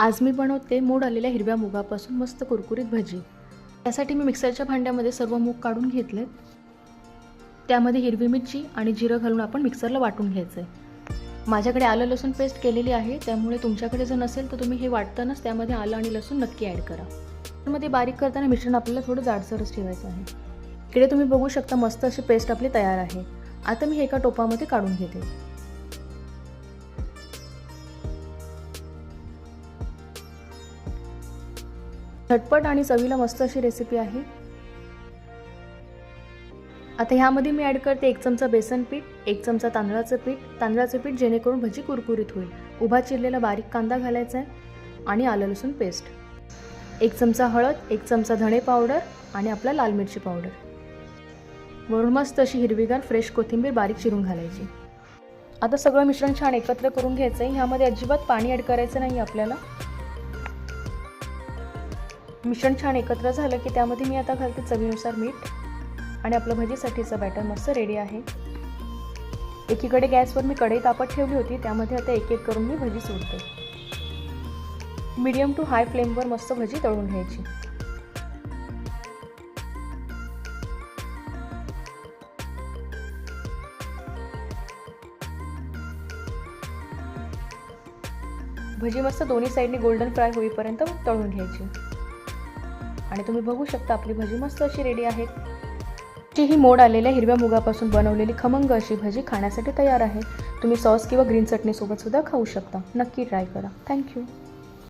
आज मी बनवते मोड आलेल्या हिरव्या मुगापासून मस्त कुरकुरीत भजी. त्यासाठी मी मिक्सरच्या भांड्यामध्ये सर्व मूग काढून घेतले. त्यामध्ये हिरवी मिरची आणि जिरं घालून आपण मिक्सरला वाटून घ्यायचं आहे माझ्याकडे आलं लसूण पेस्ट केलेली आहे त्यामुळे तुमच्याकडे जर नसेल तर तुम्ही हे वाटतानाच त्यामध्ये आलं आणि लसूण नक्की ॲड करा. त्यामध्ये बारीक करताना मिश्रण आपल्याला थोडं जाडसरच ठेवायचं आहे. इकडे तुम्ही बघू शकता मस्त अशी पेस्ट आपली तयार आहे. आता मी एका टोपामध्ये काढून घेते. झटपट आणि चवीला मस्त अशी रेसिपी आहे. आता ह्यामध्ये मी ॲड करते एक चमचा बेसन पीठ एक चमचा तांदळाचं पीठ. तांदळाचं पीठ जेणेकरून भजी कुरकुरीत होईल. उभा चिरलेला बारीक कांदा घालायचा आहे आणि आलं लसूण पेस्ट एक चमचा हळद एक चमचा धणे पावडर आणि आपला लाल मिरची पावडर वरून मस्त अशी हिरवीगार फ्रेश कोथिंबीर बारीक चिरून घालायची. आता सगळं मिश्रण छान एकत्र करून घ्यायचं आहे. ह्यामध्ये अजिबात पाणी ॲड करायचं नाही आपल्याला. मिश्रण छान एकत्र झालं की त्यामध्ये मी आता घालते चवीनुसार मीठ आणि आपलं भजीसाठीचं बॅटर मस्त रेडी आहे. एकीकडे गॅसवर मी कढई तापत ठेवली होती त्यामध्ये आता एक एक करून मी भजी सोडते. मीडियम टू हाय फ्लेमवर मस्त भजी तळून घ्यायची. भजी मस्त दोन्ही साईडने गोल्डन फ्राय होईपर्यंत तळून घ्यायची. आणि तुम्ही बघू शकता आपली भजी मस्त अशी रेडी आहे. ची ही मोड आलेल्या हिरव्या मुगापासून बनवलेली खमंग अशी भजी खाण्यासाठी तयार आहे. तुम्ही सॉस किंवा ग्रीन चटणीसोबत सुद्धा खाऊ शकता. नक्की ट्राय करा. थँक्यू